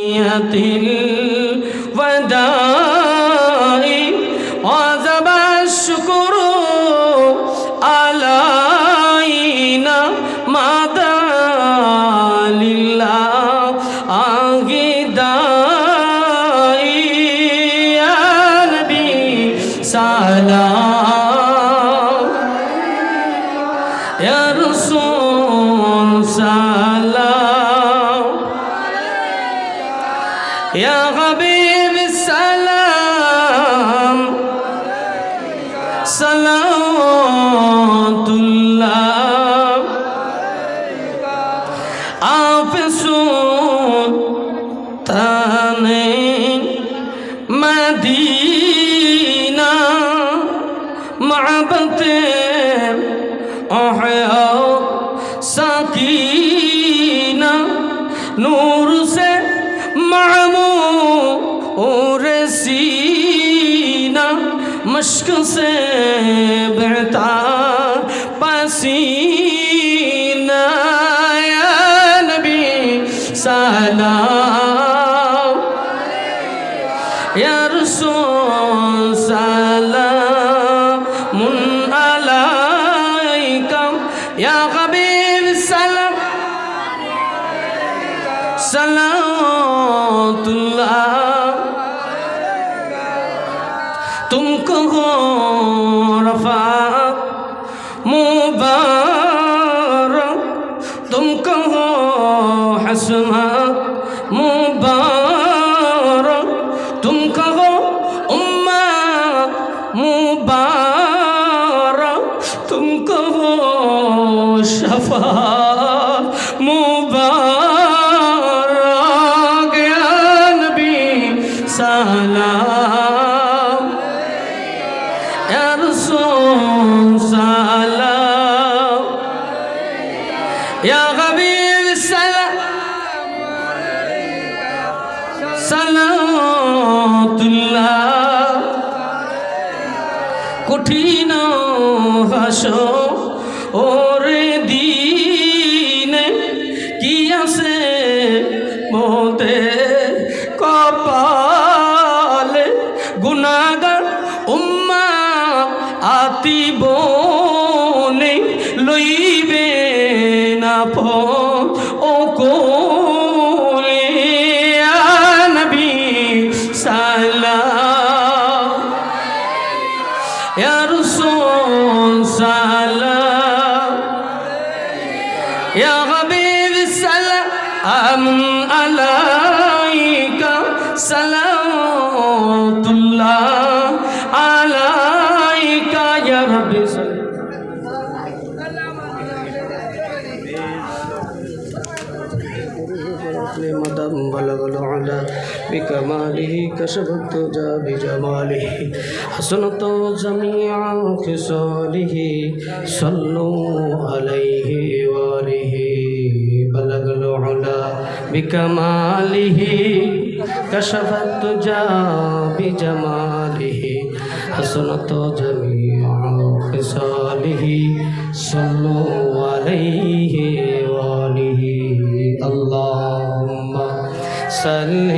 يَتِ अश्क से बहता पसीना नबी सलाम यार सो सलाम লইবে না ফোন كشف الدجى بجماله حسنت جميع خصاله صلوا عليه وآله بلغ العلا بكماله كشف الدجى بجماله حسنت جميع خصاله صلوا عليه وآله اللهم صل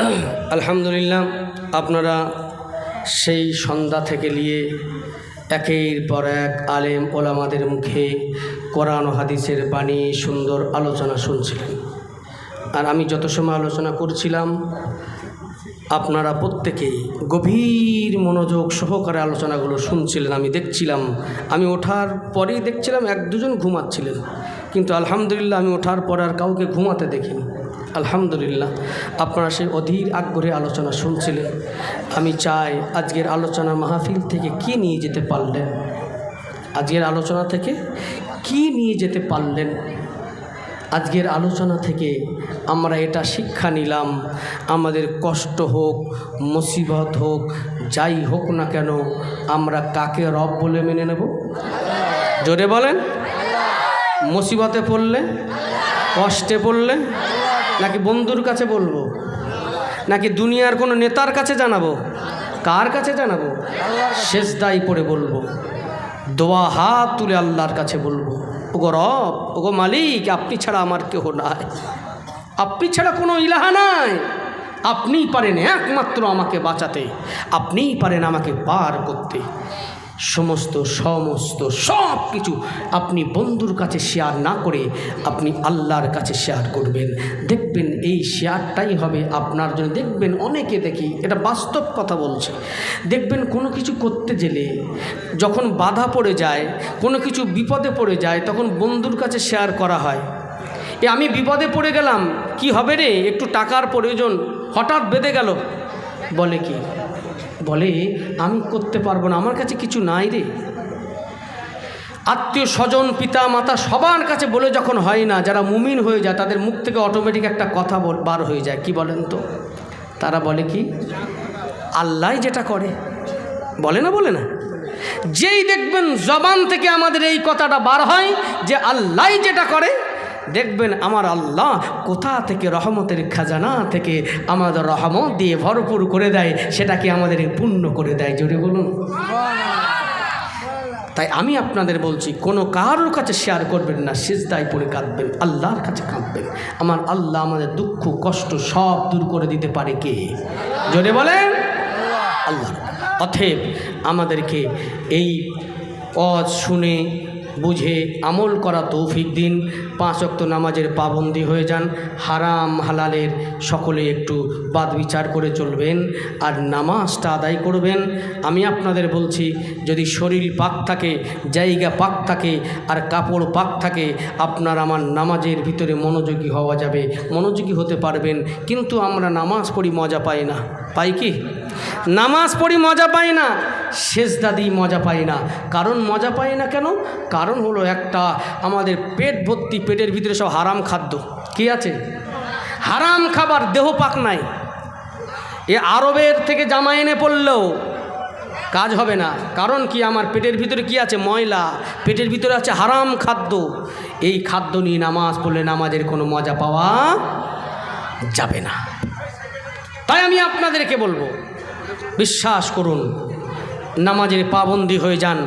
আলহামদুলিল্লাহ, আপনারা সেই সন্ধ্যা থেকে নিয়ে একের পর এক আলেম ওলামাদের মুখে কোরআন হাদিসের বাণী, সুন্দর আলোচনা শুনছিলেন। আর আমি যত সময় আলোচনা করছিলাম, আপনারা প্রত্যেকেই গভীর মনোযোগ সহকারে আলোচনাগুলো শুনছিলেন, আমি দেখছিলাম। আমি ওঠার পরেই দেখছিলাম এক দুজন ঘুমাচ্ছিলেন। কিন্তু আলহামদুলিল্লাহ, আমি ওঠার পর আর কাউকে ঘুমাতে দেখিনি। আলহামদুলিল্লাহ, আপনারা সেই অধীর আগ্রহে আলোচনা শুনছিলেন। আমি চাই আজকের আলোচনা মাহফিল থেকে কি নিয়ে যেতে পারলেন? আজকের আলোচনা থেকে কি নিয়ে যেতে পারলেন? আজকের আলোচনা থেকে আমরা এটা শিক্ষা নিলাম, আমাদের কষ্ট হোক, মুসিবত হোক, যাই হোক না কেন, আমরা কাকে রব বলে মেনে নেব? জোরে বলেন। মুসিবতে পড়লে, কষ্টে পড়লে নাকি বন্ধুর কাছে বলব? নাকি দুনিয়ার কোনো নেতার কাছে জানাব? কার কাছে জানাব? শেষ দায়ী পড়ে বলব। দোয়া হাত তুলে আল্লাহর কাছে বলব। ওগো রব, ওগো মালিক, আপনি ছাড়া আমার কেহ নাই। আপনি ছাড়া কোনো ইলাহা নাই। আপনিই পারেন একমাত্র আমাকে বাঁচাতে। আপনিই পারেন আমাকে পার করতে। সমস্ত সমস্ত সব কিছু আপনি বন্ধুর কাছে শেয়ার না করে আপনি আল্লাহর কাছে শেয়ার করবেন। দেখবেন এই শেয়ারটাই হবে আপনার জন্য। দেখবেন অনেকে দেখি, এটা বাস্তব কথা বলছে। দেখবেন কোনো কিছু করতে গেলে যখন বাধা পড়ে যায়, কোনো কিছু বিপদে পড়ে যায়, তখন বন্ধুর কাছে শেয়ার করা হয়। এ আমি বিপদে পড়ে গেলাম, কি হবে রে? একটু টাকার প্রয়োজন। হঠাৎ বেঁধে গেল। বলে কি? বলে, আমি করতে পারব না, আমার কাছে কিছু নাই রে। আত্মীয় স্বজন পিতা মাতা সবার কাছে বলে যখন হয় না, যারা মুমিন হয়ে যায়, তাদের মুখ থেকে অটোমেটিক একটা কথা বার হয়ে যায়। কি বলেন তো? তারা বলে কি? আল্লাহ যেটা করে, বলে না বলে না? যেই দেখবেন জবান থেকে আমাদের এই কথাটা বার হয় যে আল্লাহ যেটা করে দেখবেন আমার আল্লাহ কোথা থেকে রহমতের খাজানা থেকে আমাদের রহমত দিয়ে ভরপুর করে দেয়, সেটাকে আমাদের পূর্ণ করে দেয়। জোরে বলুন। তাই আমি আপনাদের বলছি, কোনো কারোর কাছে শেয়ার করবেন না, সিজদায় পড়ে কাঁদবেন, আল্লাহর কাছে কাঁদবেন। আমার আল্লাহ আমাদের দুঃখ, কষ্ট সব দূর করে দিতে পারে কে? জোরে বলেন। আল্লাহ। অথেব আমাদেরকে এই অজ শুনে বুঝে আমল করা তৌফিক দিন। পাঁচ অক্ত নামাজের পাবন্দি হয়ে যান। হারাম হালালের সকলে একটু বাদ বিচার করে চলবেন আর নামাজটা আদায় করবেন। আমি আপনাদের বলছি, যদি শরীর পাক থাকে, জায়গা পাক থাকে আর কাপড় পাক থাকে, আপনার আমার নামাজের ভিতরে মনোযোগী হওয়া যাবে। মনোযোগী হতে পারবেন, কিন্তু আমরা নামাজ পড়ি মজা পাই না। পাই কি? নামাজ পড়ি মজা পাই না শেষদা দিই মজা পাই না। কারণ মজা পাই না কেন? কারণ হলো একটা আমাদের পেট ভর্তি পেটের ভিতরে সব হারাম খাদ্য। কি আছে? হারাম খাবার দেহ পাক নাই। এ আরবের থেকে জামা এনে পড়লেও কাজ হবে না। কারণ কি? আমার পেটের ভিতরে কি আছে? ময়লা। পেটের ভিতরে আছে হারাম খাদ্য। এই খাদ্য নিয়ে নামাজ পড়লে নামাজের কোনো মজা পাওয়া যাবে না। তাই আমি আপনাদেরকে বলব, বিশ্বাস করুন, নামাজের পাবন্দি হয়ে যান।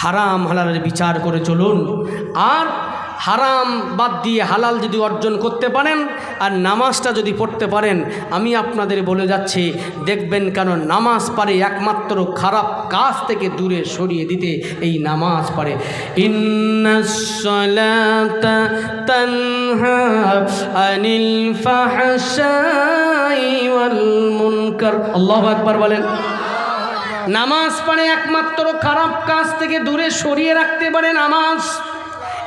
হারাম হালালের বিচার করে চলুন। আর হারাম বাদ দিয়ে হালাল যদি অর্জন করতে পারেন, আর নামাজটা যদি পড়তে পারেন, আমি আপনাদের বলে যাচ্ছি, দেখবেন কেন নামাজ পারে একমাত্র খারাপ কাজ থেকে দূরে সরিয়ে দিতে এই নামাজ পারে আল্লাহু আকবার বলেন। নামাজ পড়ে একমাত্র খারাপ কাজ থেকে দূরে সরিয়ে রাখতে পারে নামাজ।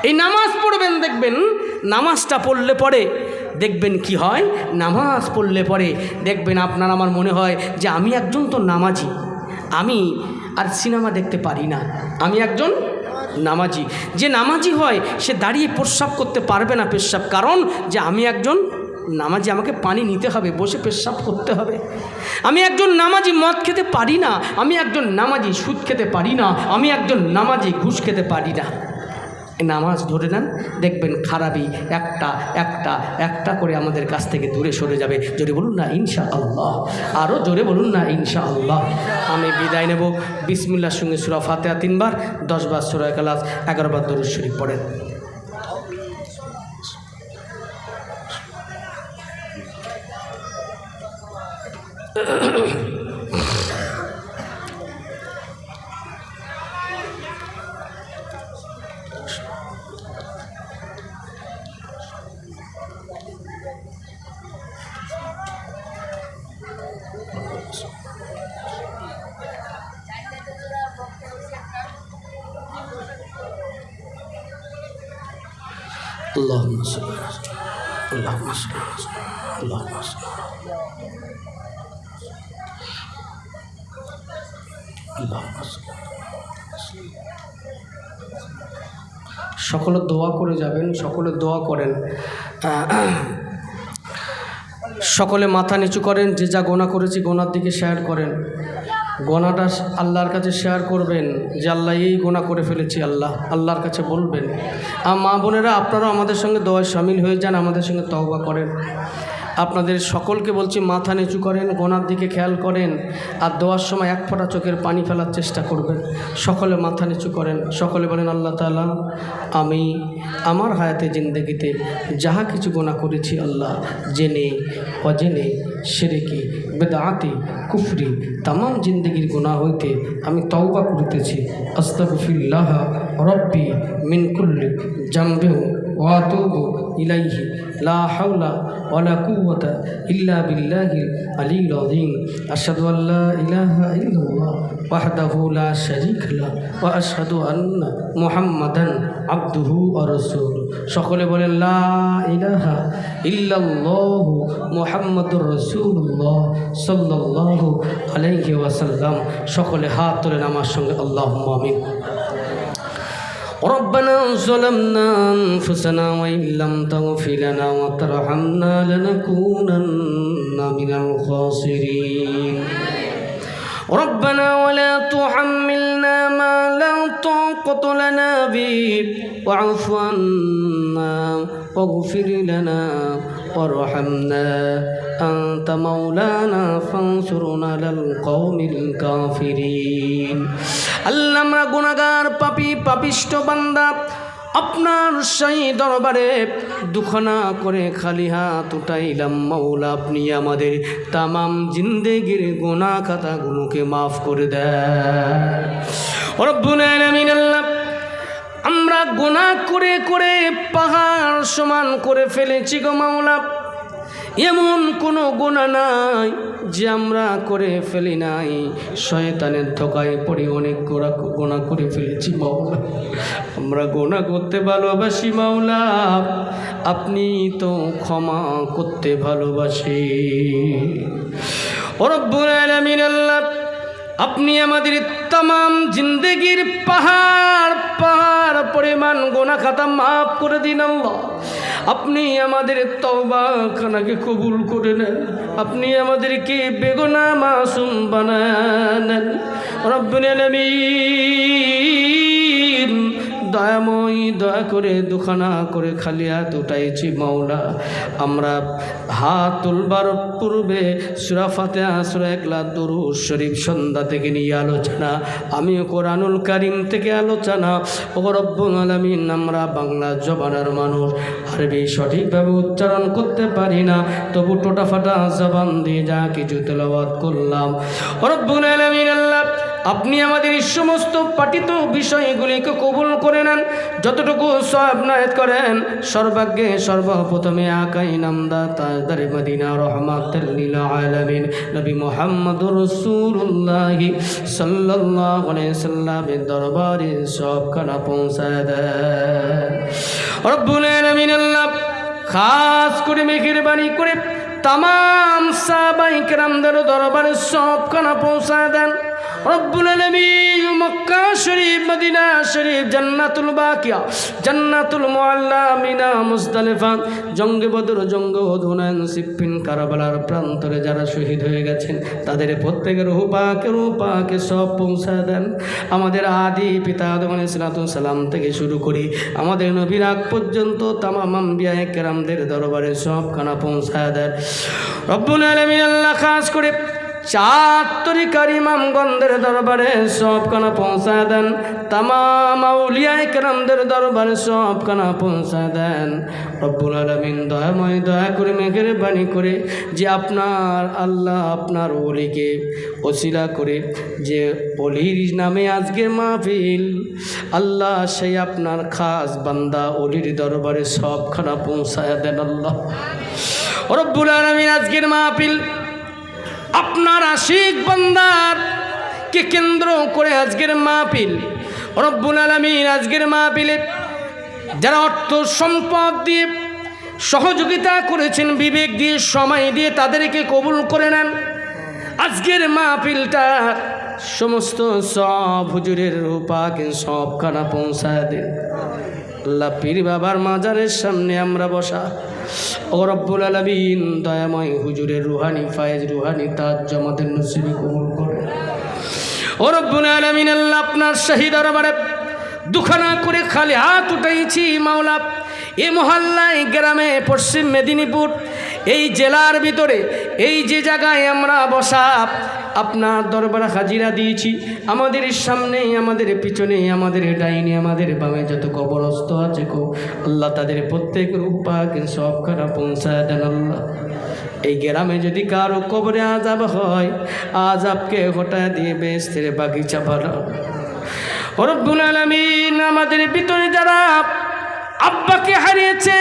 এই নামাজ পড়বেন, দেখবেন নামাজটা পড়লে পরে দেখবেন কি হয়? নামাজ পড়লে পরে দেখবেন আপনার আমার মনে হয় যে আমি একজন তো নামাজি। আমি আর সিনেমা দেখতে পারি না। আমি একজন নামাজি। যে নামাজি হয়, সে দাঁড়িয়ে প্রস্রাব করতে পারবে না পেশাব। কারণ যে আমি একজন নামাজি, আমাকে পানি নিতে হবে, বসে পেশাব করতে হবে। আমি একজন নামাজি, মদ খেতে পারি না। আমি একজন নামাজি, সুদ খেতে পারি না। আমি একজন নামাজি, ঘুষ খেতে পারি না। নামাজ ধরে নেন, দেখবেন খারাপই একটা একটা একটা করে আমাদের কাছ থেকে দূরে সরে যাবে। জোরে বলুন না ইনশা আল্লাহ আরও জোরে বলুন না ইনশা আল্লাহ আমি বিদায় নেব। বিসমিল্লার সঙ্গে সুরা ফাতেহা তিনবার দশবার সুরা কালাস এগারোবার দরুদ শরীফ পড়েন। اللهم صل على سيدنا- اللهم صل على سيدنا- اللهم صل সকলে দোয়া করে যাবেন, সকলে দোয়া করেন। সকলে মাথা নিচু করেন, যে যা গোনা করেছি গোনার দিকে শেয়ার করেন। গোনাটা আল্লাহর কাছে শেয়ার করবেন, যে আল্লাহ এই গোনা করে ফেলেছি আল্লাহ, আল্লাহর কাছে বলবেন। আর মা বোনেরা, আপনারাও আমাদের সঙ্গে দোয়ায় সামিল হয়ে যান, আমাদের সঙ্গে তওবা করেন। আপনাদের সকলকে বলছি, মাথা নিচু করেন, গোনার দিকে খেয়াল করেন, আর দেওয়ার সময় এক ফোঁটা চোখের পানি ফেলার চেষ্টা করবেন। সকলে মাথা নিচু করেন, সকলে বলেন, আল্লাহ তালা আমি আমার হায়াতে, জিন্দগিতে যাহা কিছু গোনা করেছি আল্লাহ, জেনে, অজেনে, সেরেকি, বেদাতি, কুফরি তাম জিন্দগির গোনা হইতে আমি তওবা করিতেছি। আস্তাগফিরুল্লাহ রব্বি মিন কুল্লি জামবেহু ওয়াতুবু ইলাইহি, লা হাওলা ওয়ালা কুওয়াতা ইল্লা বিল্লাহিল আলিয়্যিল আযীম। আশহাদু আল লা ইলাহা ইল্লাল্লাহ ওয়াহদাহু লা শারীকা লা ওয়া আশহাদু আন্না মুহাম্মাদান আবদুহু ওয়া রাসূলুহু। সকলে বলেন, লা ইলাহা ইল্লাল্লাহ মুহাম্মাদুর রাসূলুল্লাহ সাল্লাল্লাহু আলাইহি ওয়াসাল্লাম। সকলে হাত তোলেন আমার সঙ্গে, আল্লাহুম্মা আমিন। ربنا ظلمنا أنفسنا وإن لم تغفر لنا وترحمنا لنكونن من الخاسرين ربنا ولا تحملنا ما لا طاقة لنا به واعف عنا واغفر لنا وارحمنا أنت مولانا فانصرنا على القوم الكافرين আল্লাহ আমরা গুণাগার পাপি পাপিষ্ট বান্দা আপনার সেই দরবারে দুখানা করে খালি হাত উঠাইলাম মাওলা আপনি আমাদের তামাম জিন্দেগির গোনা খাতাগুলোকে মাফ করে দেয় রব্বুল আলামিন আল্লাহ আমরা গোনা করে করে পাহাড় সমান করে ফেলেছি গো মাওলা। এমন কোনো গোনা নাই যে আমরা করে ফেলি নাই। শয়তানের ধোকায় পড়ে অনেক গোড়া গোনা করে ফেলেছি মাওলা। আমরা গোনা করতে ভালোবাসি মাওলা। আপনি তো ক্ষমা করতে ভালোবাসি। রব্বুল আলামিন আল্লাহ আপনি আমাদের তাম জিন্দগির পাহাড় পাহাড় পরিমাণ গোনা খাতা মাফ করে দিন আপনি আমাদের তবাখানাকে কবুল করে নেন। আপনি আমাদেরকে বেগোনা মাসুম বানান রব্বুল আলামিন। দয়াময়, দয়া করে দুখানা করে খালি হাত উঠাইছি মাওলা। আমরা হাত তুলবার পূর্বে সুরাফাতে আসরা একলা দরু শরীফ সন্ধ্যা থেকে নিয়ে আলোচনা, আমিও কোরআনুল কারিম থেকে আলোচনা। ও রব্বুল আলামিন, আমরা বাংলা জবানের মানুষ, আরবি সঠিকভাবে উচ্চারণ করতে পারি না, তবু টোটা ফাটা জবান দিয়ে যা কিছু তেলাওয়াত করলাম। ও রব্বুল আলামিন, আল্লাহ আপনি আমাদের এই সমস্ত পাঠিত বিষয়গুলিকে কবুল করে নেন। যতটুকু সব নায়ত করেন সর্বাগ্যে সর্বপ্রথমে আকাই নামদা তাজদারে মদিনা রহমাতুল্লিল আলামিন। নবী মোহাম্মদুর রসুল্লাহি সাল্লাল্লাহু আলাইহি সাল্লামের দরবারে সব খানা পৌঁছায় দেয় রব্বুল আলামিন আল্লাহ, খাস করে মেঘের বাণী করে তামাম সাহাবাই কেরামদের দরবারে সব খানা পৌঁছায় দেন। শরীফ, মদিনা শরীফ, জান্নাতুল বাকিয়া, জান্নাতুল প্রান্তরে যারা শহীদ হয়ে গেছেন, তাদের প্রত্যেকের রূপাকে রূপাকে সব পৌঁছা দেন। আমাদের আদি পিতা আদম আলাইহিসসালাতু সালাম থেকে শুরু করি। আমাদের নবীর আগ পর্যন্ত তামাম আম্বিয়া কেরামদের দরবারে সব খানা পৌঁছা দেন। রব্বুল আলামিন আল্লাহ খাস করে চার তরিকার ইমামগণদের দরবারে সব কানা পৌঁছা দেন। তামাম কেরামদের দরবারে সব কানা পৌঁছা দেন। রব্বুল আলমিন দয়াময় দয়া করে মেঘের বাণী করে যে আপনার আল্লাহ আপনার অলিকে ওসিলা করে যে অলির নামে আজকের মাহফিল, আল্লাহ সেই আপনার খাস বান্দা অলির দরবারে সবখানা পৌঁছায় দেন আল্লাহ। রব্বুল আলমিন আজকের মাহফিল আপনার আশিক বান্দার কে কেন্দ্র করে আজকের মাহফিল? রব্বুল আলমিন আজকের মাহফিলে যারা অর্থ সম্পদ দিয়ে সহযোগিতা করেছেন, বিবেক দিয়ে, সময় দিয়ে তাদেরকে কবুল করে নেন। আজকের মাহফিলটা সমস্ত সব হুজুরের রূপাকে, সবখানা পৌঁছায় দেন। আল্লাহ পীর বাবার মাজারের সামনে আমরা বসা। ও রব্বুল আলমিন, দয়াময় হুজুরের রুহানি, ফায়েজ রুহানি তাজ জমাদের নসিবে কবুল করে ও আলামিন, আল্লাহ আপনার শহীদ দরবারে দুখানা করে খালি হাত উঠাইছি, মাওলা। এ মহল্লায় গ্রামে, পশ্চিম মেদিনীপুর, এই জেলার ভিতরে, এই যে জায়গায় আমরা বসা আপনার দরবারে হাজিরা দিয়েছি। আমাদের সামনে, আমাদের পিছনে, আমাদের ডাইনে, আমাদের বামে যত কবরস্থ আছে গো, আল্লাহ তাদের প্রত্যেক রূপাকে সব খারাপ পৌঁছায় দেন আল্লাহ। এই গ্রামে যদি কারও কবরে আজাব হয় আজাবকে হটা দিয়ে বেস্তের বাগিচা ভালো রব্বুল আলামিন, আমাদের ভিতরে যারা আব্বাকে হারিয়েছে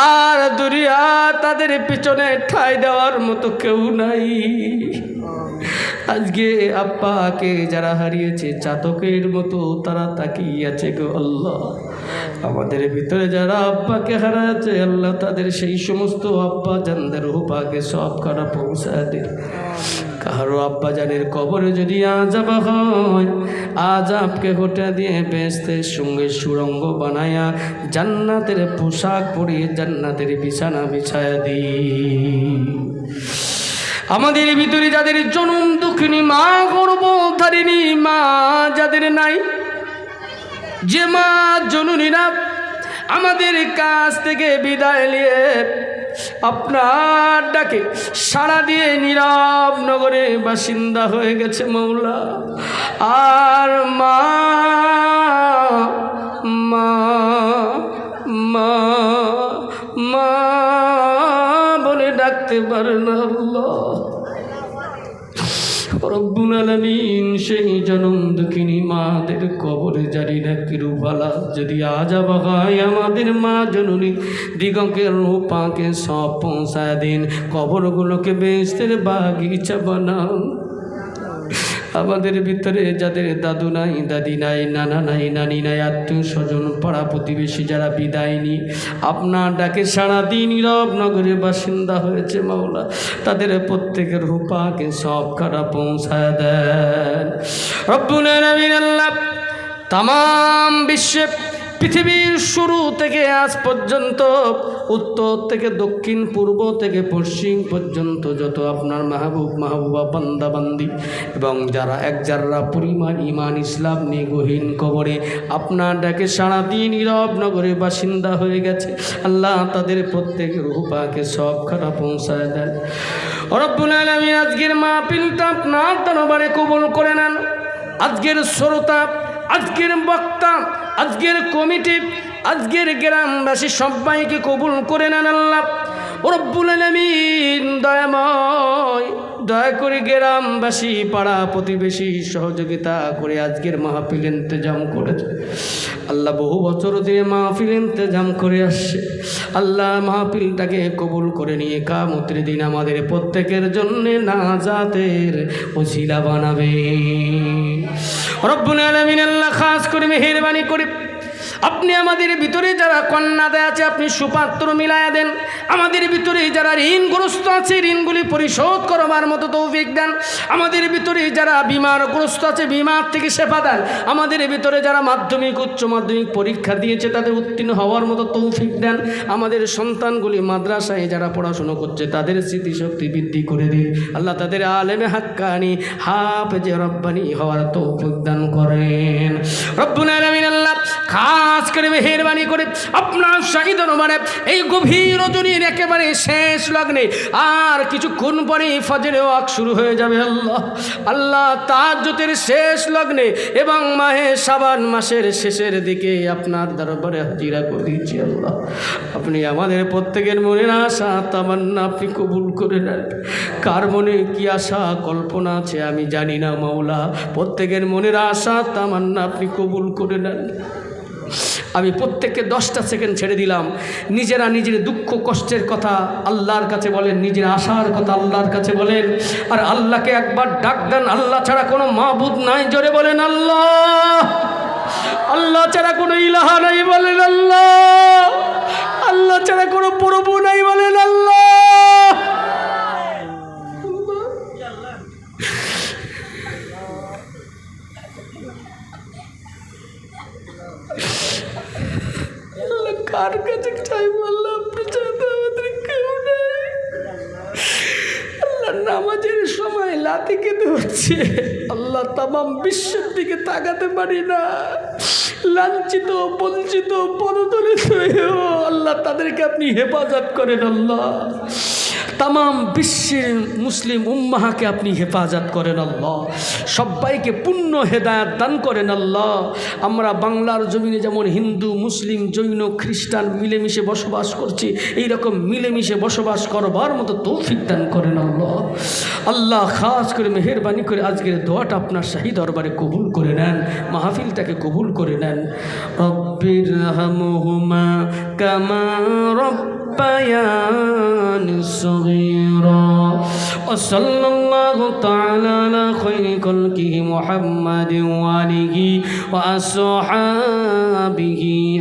আর দুরিয়া তাদের পিছনে ঠাই দেওয়ার মতো কেউ নাই। আজকে আব্বাকে যারা হারিয়েছে চাতকের মতো তারা তাকিয়ে আছে গো আল্লাহ। আমাদের ভিতরে যারা আব্বাকে হারাচ্ছে, আল্লাহ তাদের সেই সমস্ত আব্বা জানদের উপাকে সব করা পৌঁছা দে কারও আব্বা জানের কবরে যদি আজাব হয় আজাবকে ঘটে দিয়ে বেস্তের সঙ্গে সুরঙ্গ বানায়া জান্নাতের পোশাক পরিয়ে জান্নাতের বিছানা বিছায়া দিই। আমাদের ভিতরে যাদের জনম দুঃখিনী মা, গর্ভধারিণী মা যাদের নাই, যে মা জননীরা আমাদের কাছ থেকে বিদায় নিয়ে আপনার ডাকে সাড়া দিয়ে নীরব নগরে বাসিন্দা হয়ে গেছে মৌলা। আর মা মা মা মা বলে ডাকতে পারে না আল্লাহ। রব্বুল আলমিন সেই জনম দুঃখিনী মাদের কবরে জারি রাখি রূপালা যদি আজাব হয় আমাদের মা জননী দিগঙ্কের রূপাকে সব পৌঁছায় দিন, কবরগুলোকে বেস্তের বাগিচা বানান আমাদের ভিতরে যাদের দাদু নাই, দাদি নাই, নানা নাই, নানি নাই, আত্মীয় স্বজন, পাড়া প্রতিবেশী যারা বিদায় নি আপনার ডাকে সারাদিন নীরব নগরের বাসিন্দা হয়েছে মাওলা। তাদের প্রত্যেকের রূপাকে সব কারা পৌঁছায় দেন। রব্বুল আলামিন আল্লাহ তাম বিশ্বে পৃথিবীর শুরু থেকে আজ পর্যন্ত, উত্তর থেকে দক্ষিণ, পূর্ব থেকে পশ্চিম পর্যন্ত যত আপনার মাহবুব, মাহবুবা, বান্দাবান্দি এবং যারা এক যারা পরিমাণ ইমান ইসলাম নিয়ে গহীন কবরে আপনার ডাকে সারা দিন নীরব নগরে বাসিন্দা হয়ে গেছে। আল্লাহ তাদের প্রত্যেক রূপাকে সব খারাপ পৌঁছায় দেন। রব্বুল আলমী আজকের মাহফিলটা আপনার দরবারে কবল করে নেন। আজকের শ্রোতা আজকের বক্তা আজকের কমিটি আজকের গ্রামবাসী সবাইকে কবুল করে নেন আল্লাহ। রব্বুল আলমিন, দয়াময়, দয়া করে গ্রামবাসী, পাড়া প্রতিবেশী সহযোগিতা করে আজকের মাহফিল ইন্তজাম করেছে। আল্লাহ বহু বছর দিয়ে মাহফিল ইন্তজাম করে আসছে। আল্লাহ মাহফিলটাকে কবুল করে নিয়ে কামতের দিন আমাদের প্রত্যেকের জন্য নাজাতের ওসিলা বানাবে। রব্বুল আলমিন আল্লাহ খাস করে মেহরবানি করে আপনি আমাদের ভিতরে যারা কন্যা দেয় আছে, আপনি সুপাত্র মিলায়া দেন। আমাদের ভিতরে যারা ঋণগ্রস্ত আছে, ঋণগুলি পরিশোধ করবার মতো তৌফিক দেন। আমাদের ভিতরে যারা বিমারগ্রস্ত আছে, বিমার থেকে সেবা দেন। আমাদের ভিতরে যারা মাধ্যমিক, উচ্চ মাধ্যমিক পরীক্ষা দিয়েছে, তাদের উত্তীর্ণ হওয়ার মতো তৌফিক দেন। আমাদের সন্তানগুলি মাদ্রাসায় যারা পড়াশুনো করছে, তাদের স্মৃতিশক্তি বৃদ্ধি করে দিন। আল্লাহ তাদের আলেমে হাক্কানি, হাফেজে রব্বানি হওয়ার তৌফিক দান করেন। রব্বুল আলামিন আল্লাহ খাস করে মেহরবানি করে আপনার শাহিদ মানে এই গভীর রজনীর একেবারে শেষ লগ্নে আর কিছুক্ষণ পরে ফজরে ওয়াক শুরু হয়ে যাবে আল্লাহ। আল্লাহ তাজ্জতের শেষ লগ্নে এবং মাহে সাবান মাসের শেষের দিকে আপনার দরবারে হাজিরা করে দিচ্ছি আল্লাহ। আপনি আমাদের প্রত্যেকের মনের আশা, তামান্না আপনি কবুল করে নেন। কার মনে কি আশা, কল্পনা আছে আমি জানি না মাওলা। প্রত্যেকের মনের আশা, তামান্না আপনি কবুল করে নেন। আমি প্রত্যেককে দশটা সেকেন্ড ছেড়ে দিলাম। নিজেরা নিজের দুঃখ, কষ্টের কথা আল্লাহর কাছে বলেন, নিজের আশার কথা আল্লাহর কাছে বলেন। আর আল্লাহকে একবার ডাক দেন, আল্লাহ ছাড়া কোনো মাহবুদ নাই, জোরে বলেন, আল্লাহ! আল্লাহ ছাড়া কোনো ইলাহা নাই, বলেন, আল্লাহ! আল্লাহ ছাড়া কোনো প্রভু নাই, বলেন, আল্লাহ আল্লাহ কার কাছে চাই আল্লাহ আপনি আমাদের কেউ নেই। আল্লাহ নামাজের সময় লাথি কেঁদে হচ্ছে আল্লাহ তামাম বিশ্বের দিকে তাকাতে পারি না। লাঞ্ছিত, বঞ্চিত, পদদলিত হয়েও আল্লাহ তাদেরকে আপনি হেফাজত করেন আল্লাহ। তামাম বিশ্বের মুসলিম উম্মাহাকে আপনি হেফাজত করেন আল্লাহ। সবাইকে পূর্ণ হেদায়ত দান করেন আল্লাহ। আমরা বাংলার জমিনে যেমন হিন্দু, মুসলিম, জৈন, খ্রিস্টান মিলেমিশে বসবাস করছি এই রকম মিলেমিশে বসবাস করবার মতো তৌফিক দান করেন আল্লাহ। আল্লাহ খাস করে মেহরবানি করে আজকের দোয়াটা আপনার শাহী দরবারে কবুল করে নেন, মাহফিলটাকে কবুল করে নেন। রব্বির হামহুমা কামা ربيان صغيرا وصلى الله تعالى على خير خلقه محمد وآله وأصحابه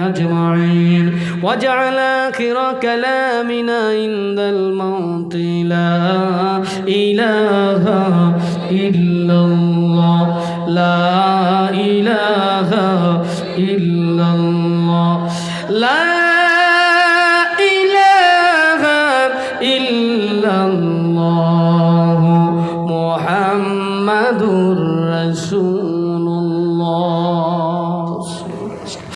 أجمعين. واجعل آخر كلامنا عند الموت لا إله إلا الله. لا